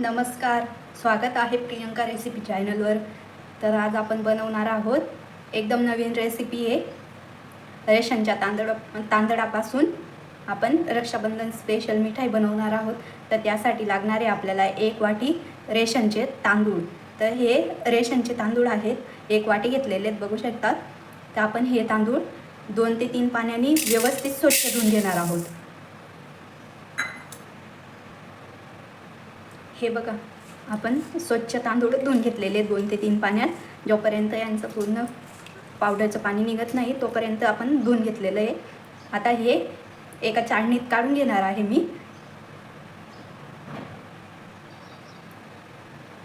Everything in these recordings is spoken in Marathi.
नमस्कार. स्वागत आहे प्रियंका रेसिपी चॅनलवर. तर आज आपण बनवणार आहोत एकदम नवीन रेसिपी आहे. रेशनच्या तांदळ तांदळापासून आपण रक्षाबंधन स्पेशल मिठाई बनवणार आहोत. तर त्यासाठी लागणारे आपल्याला एक वाटी रेशनचे तांदूळ. तर हे रेशनचे तांदूळ आहेत. एक वाटी घेतलेले आहेत बघू शकतात. तर आपण हे तांदूळ दोन ते तीन पाण्याने व्यवस्थित स्वच्छ धुवून घेणार आहोत. हे बघा आपण स्वच्छ तांदूळ धुवून घेतलेले दोन ते तीन पाण्यात. जोपर्यंत यांचं पूर्ण पावडरचं पाणी निघत नाही तोपर्यंत आपण धुवून घेतलेलं आहे. आता हे एका चाळणीत काढून घेणार आहे मी.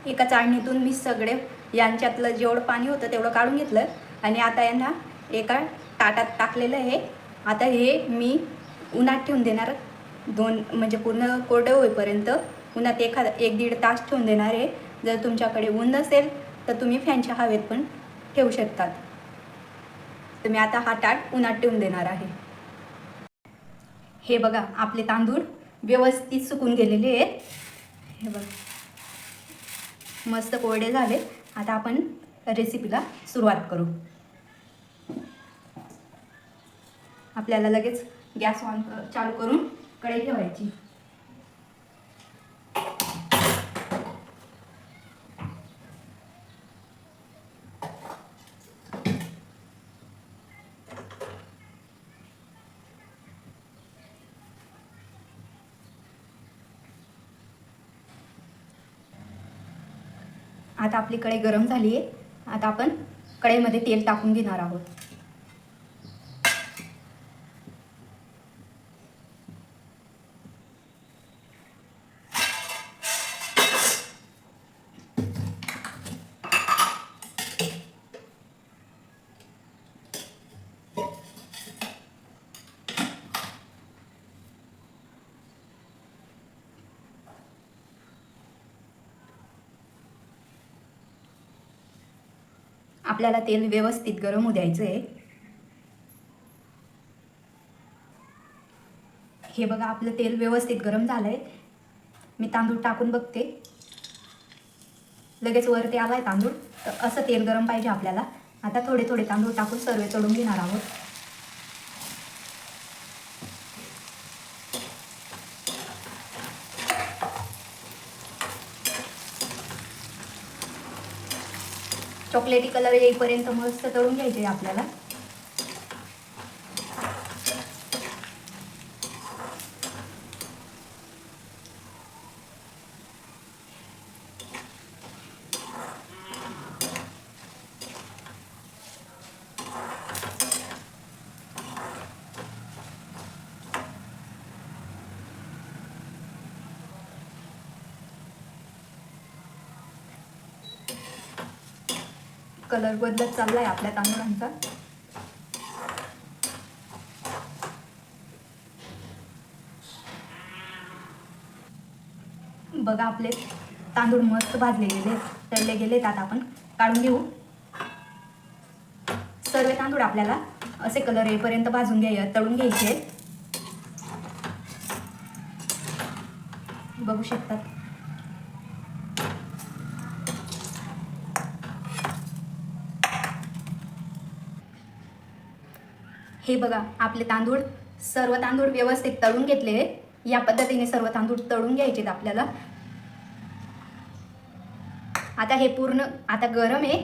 एका चाळणीतून मी सगळे यांच्यातलं जेवढं पाणी होतं तेवढं काढून घेतलं. आणि आता यांना एका ताटात टाकलेलं आहे. आता हे मी उन्हात ठेवून देणार. दोन म्हणजे पूर्ण कोरडं होईपर्यंत उन्हात एखादा एक दीड तास ठेवून देणार आहे जर तुमच्याकडे ऊन नसेल तर तुम्ही फॅनच्या हवेत पण ठेवू शकतात. तर मी आता हा ताट उन्हात ठेवून देणार आहे. हे बघा आपले तांदूळ व्यवस्थित सुकून गेलेले आहेत. हे बघा. मस्त कोरडे झाले आता आपण रेसिपीला सुरुवात करू. आपल्याला लगेच गॅस ऑन चालू करून कढई ठेवायची. आता आपली कढई गरम झाली आहे आता आपण कढईमध्ये तेल टाकून घेणार आहोत. आपल्याला तेल व्यवस्थित गरम होऊ द्यायचं आहे हे बघा आपलं तेल व्यवस्थित गरम झालं आहे मी तांदूळ टाकून बघते. लगेच वरती आला आहे तांदूळ. तर असं तेल गरम पाहिजे आपल्याला. आता थोडे थोडे तांदूळ टाकून सर्व चढून घेणार आहोत. चॉकलेटी कलर येईपर्यंत मस्त तळून घ्यायचे आपल्याला. कलर बदलत चाललाय आपल्या तांदूळांचा. बघा आपले तांदूळ मस्त भाजले गेले तळले गेलेत त्यात आपण काढून घेऊ. सर्व तांदूळ आपल्याला असे कलर येईपर्यंत भाजून घ्याय तळून घ्यायचे. बघू शकतात. हे बघा आपले तांदूळ सर्व तांदूळ व्यवस्थित तळून घेतले. या पद्धतीने सर्व तांदूळ तळून घ्यायचेत आपल्याला. आता हे पूर्ण आता गरम आहे.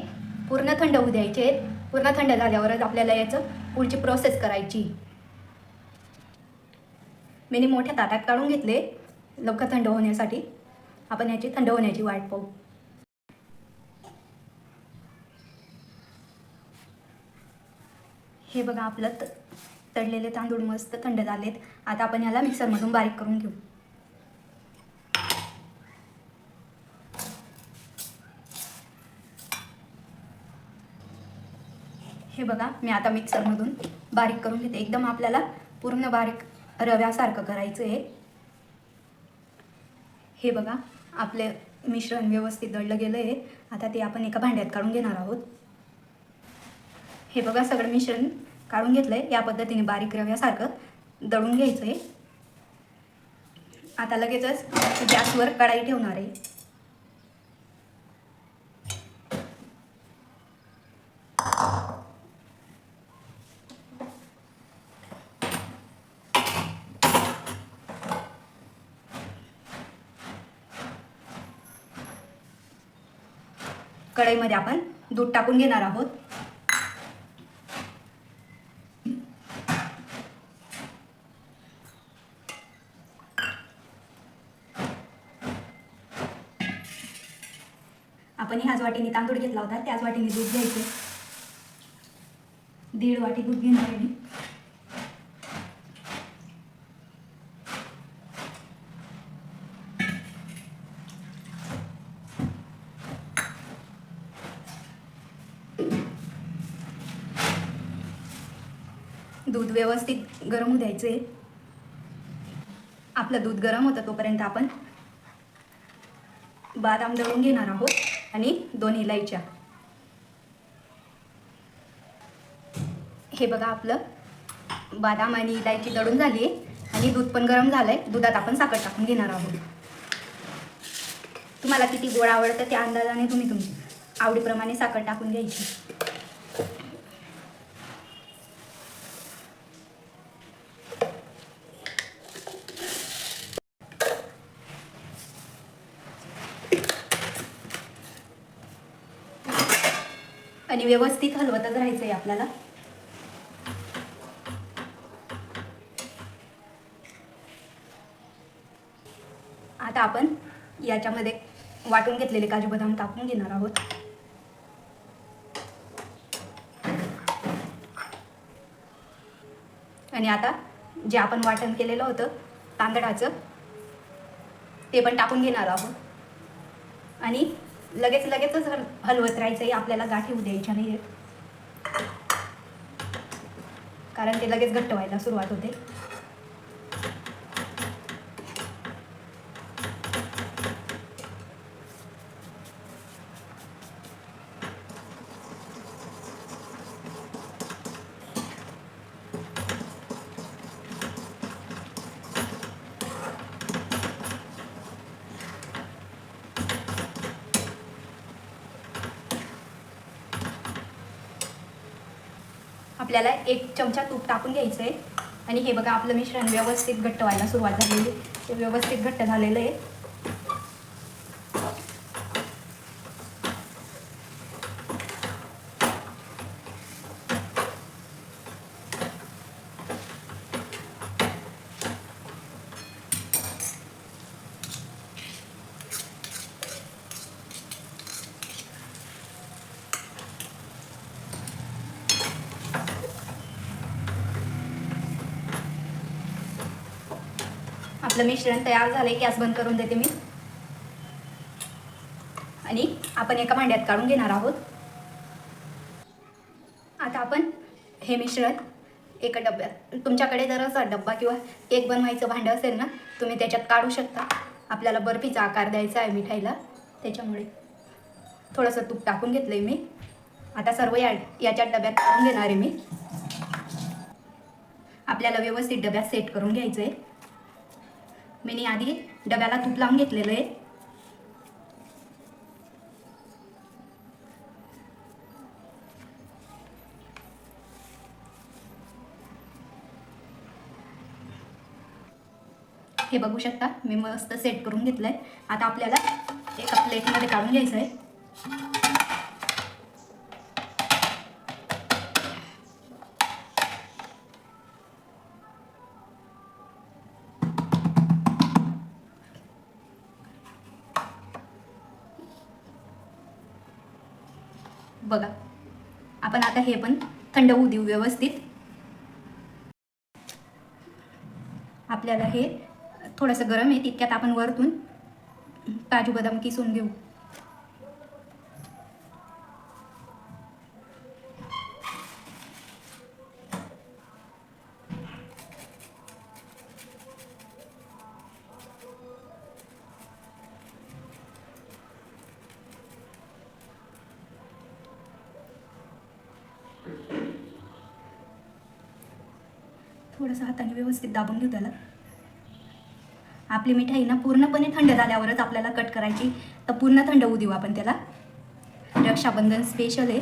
पूर्ण थंड होऊ द्यायचे आहेत. पूर्ण थंड झाल्यावरच आपल्याला याचं पुढची प्रोसेस करायची. मी मोठ्या ताटात काढून घेतले. लवकर थंड होण्यासाठी. आपण याची थंड होण्याची वाट पाहू. हे बघा आपलं त तळलेले तांदूळ मस्त थंड झालेत. आता आपण याला मिक्सरमधून बारीक करून घेऊ. हे बघा मी आता मिक्सरमधून बारीक करून घेते. एकदम आपल्याला पूर्ण बारीक रव्यासारखं करायचं आहे हे बघा आपले मिश्रण व्यवस्थित दळलं गेलं आहे आता ते आपण एका भांड्यात काढून घेणार आहोत. हे बघा सगळं मिश्रण काढून घेतलं आहे या पद्धतीने बारीक रव्यासारखं दळून घ्यायचं आहे आता लगेचच गॅसवर कढाई ठेवणार आहे. कढईमध्ये आपण दूध टाकून घेणार आहोत. आपण ह्याच वाटीने तांदूळ घेतला होता त्याच वाटीने दूध घ्यायचे. दीड वाटी दूध घेणार आहे मी. दूध व्यवस्थित गरम होऊ द्यायचे आपलं दूध गरम होतं तोपर्यंत आपण बादाम दळून घेणार आहोत. आणि दोन इलायच्या हे बघा आपलं. बादाम आणि इलायची दळून झाली आहे आणि दूध पण गरम झालंय. दुधात आपण साखर टाकून घेणार आहोत. तुम्हाला किती गोड आवडतं त्या अंदाजाने तुम्ही तुमची आवडीप्रमाणे साखर टाकून घ्यायची. व्यवस्थित हलवतच राहायचं आहे आपल्याला. आता आपण याच्यामध्ये वाटून घेतलेले काजू बदाम टाकून घेणार आहोत. आणि आता जे आपण वाटण केलेलं होतं तांदळाचं ते पण टाकून घेणार आहोत. आणि लगेच लगेचच हल हलवत राहायचं आपल्याला गाठी होऊ द्यायच्या नाही कारण ते लगेच घट्ट व्हायला सुरुवात होते. आपल्याला एक चमचा तूप टाकून घ्यायचं आहे. आणि हे बघा आपलं मिश्रण व्यवस्थित घट्ट व्हायला सुरुवात झालेली ते व्यवस्थित घट्ट झालेलं आहे. आपलं मिश्रण तयार झालंय गॅस बंद करून देते मी. आणि आपण एका भांड्यात काढून घेणार आहोत. आता आपण हे मिश्रण एका डब्यात तुमच्याकडे जर असा डब्बा किंवा केक बनवायचं भांडं असेल ना तुम्ही त्याच्यात काढू शकता. आपल्याला बर्फीचा आकार द्यायचा आहे मिठाईला त्याच्यामुळे थोडंसं तूप टाकून घेतलं आहे मी. आता सर्व या याच्या डब्यात काढून घेणार आहे मी. आपल्याला व्यवस्थित डब्यात सेट करून घ्यायचं आहे मी आधी डब्याला तूप लावून घेतलेलं आहे. हे बघू शकता मी मस्त सेट करून घेतलंय. आता आपल्याला एका प्लेटमध्ये काढून घ्यायचं आहे आता हे पण थंड होऊ देऊ व्यवस्थित. आपल्याला हे थोडंसं गरम आहे तितक्यात आपण वरतून काजू बदाम किसून घेऊ. थोडंसं हाताने व्यवस्थित दाबून घेऊ त्याला. आपली मिठाई ना पूर्णपणे थंड झाल्यावरच आपल्याला कट करायची. तर पूर्ण थंड होऊ देऊ आपण त्याला. रक्षाबंधन स्पेशल आहे.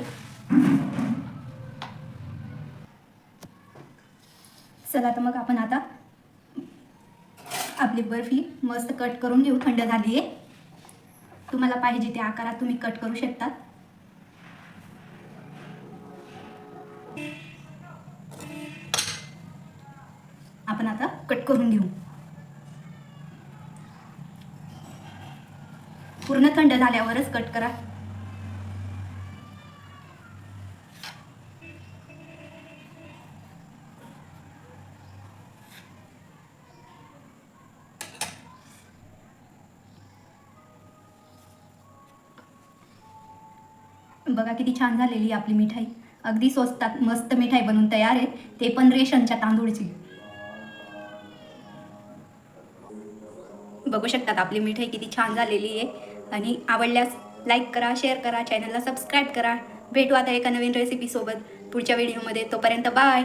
चला तर मग आपण आता आपली बर्फी मस्त कट करून घेऊ. थंड झाली आहे तुम्हाला पाहिजे त्या आकारात तुम्ही कट करू शकतात पूर्ण थंड झाल्यावरच कट करा. बघा किती छान झालेली आहे आपली मिठाई. अगदी स्वस्तात मस्त मिठाई बनवून तयार आहे. ते पण रेशनच्या तांदूळची. बघू शकतात आपली मिठाई किती छान झालेली आहे. आणि आवडल्यास लाईक करा शेअर करा चॅनलला सबस्क्राईब करा. भेटू आता एका नवीन रेसिपीसोबत पुढच्या व्हिडिओमध्ये तोपर्यंत बाय